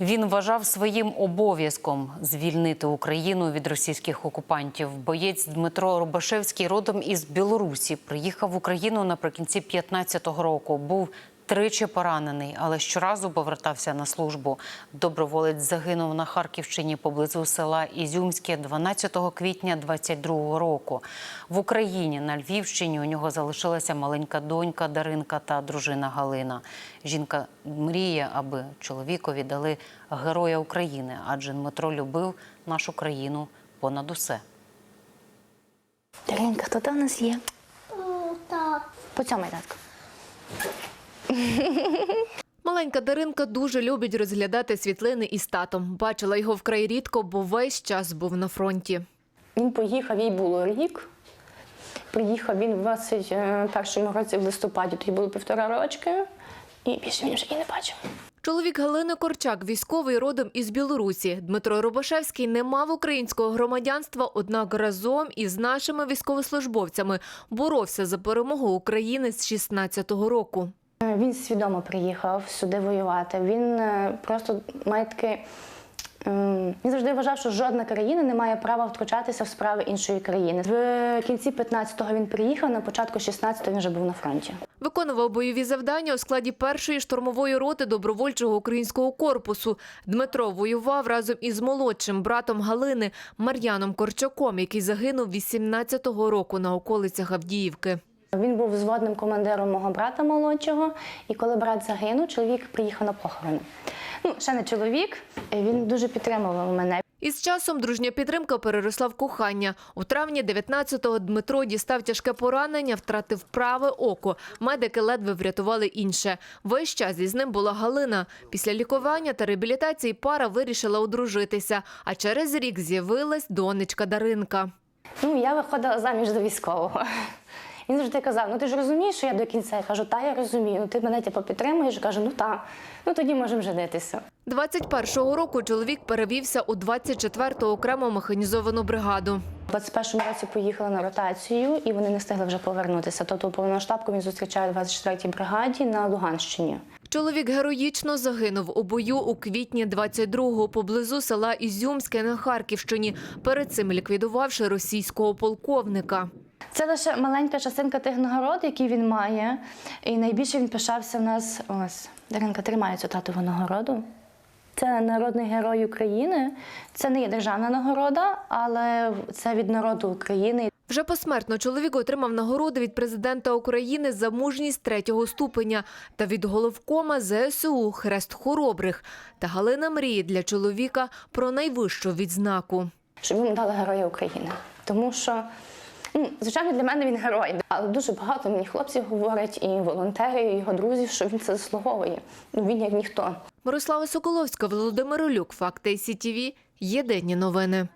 Він вважав своїм обов'язком звільнити Україну від російських окупантів. Боєць Дмитро Рубашевський родом із Білорусі приїхав в Україну наприкінці 15-го року. Був тричі поранений, але щоразу повертався на службу. Доброволець загинув на Харківщині поблизу села Ізюмське 12 квітня 22-го року. В Україні на Львівщині у нього залишилася маленька донька Даринка та дружина Галина. Жінка мріє, аби чоловікові дали героя України, адже Дмитро любив нашу країну понад усе. Даринка, хто там у нас є? Так. По цьому татку. Маленька Даринка дуже любить розглядати світлини із татом. Бачила його вкрай рідко, бо весь час був на фронті. Він поїхав, їй було рік. Приїхав він в 21 році в листопаді, тоді було півтора рочки, і більше він вже її не бачив. Чоловік Галини Корчак, військовий родом із Білорусі. Дмитро Рубашевський не мав українського громадянства, однак разом із нашими військовослужбовцями боровся за перемогу України з 16-го року. Е, Він свідомо приїхав сюди воювати. Він е, просто має таке. ем, Він завжди вважав, що жодна країна не має права втручатися в справи іншої країни. В кінці 15-го він приїхав, на початку 16-го він вже був на фронті. Виконував бойові завдання у складі першої штурмової роти добровольчого українського корпусу. Дмитро воював разом із молодшим братом Галини Мар'яном Корчаком, який загинув 18-го року на околицях Авдіївки. Він був взводним командиром мого брата молодшого, і коли брат загинув, чоловік приїхав на похорони. Ну, ще не чоловік, він дуже підтримував мене. Із часом дружня підтримка переросла в кохання. У травні 19-го Дмитро дістав тяжке поранення, втратив праве око. Медики ледве врятували інше. Весь час із ним була Галина. Після лікування та реабілітації пара вирішила одружитися. А через рік з'явилась донечка Даринка. Ну, я виходила заміж за військового. Він завжди казав: ну ти ж розумієш, що я до кінця. Я кажу, та я розумію. Ну ти мене типу, підтримуєш. Кажу, ну та, ну тоді можемо женитися. 21-го року чоловік перевівся у 24-ту окрему механізовану бригаду. У 21-му році поїхали на ротацію, і вони не встигли вже повернутися. Тобто повномасштабку він зустрічає в 24-й бригаді на Луганщині. Чоловік героїчно загинув у бою у квітні 22-го поблизу села Ізюмське на Харківщині, перед цим ліквідувавши російського полковника. Це лише маленька частинка тих нагород, які він має. І найбільше він пишався в нас. Ось Даринка тримає цю татову нагороду. Це народний герой України. Це не є державна нагорода, але це від народу України. Вже посмертно чоловік отримав нагороди від президента України за мужність третього ступеня та від головкома ЗСУ Хрест Хоробрих. Та Галина мріє для чоловіка про найвищу відзнаку. щоб йому дали героя України. Тому що, звичайно, для мене він герой. Але дуже багато мені хлопців говорять, і волонтери, і його друзів, що він це заслуговує. Ну, він як ніхто. Мирослава Соколовська, Володимир Олюк, Факти СІТІВІ. Єдині новини.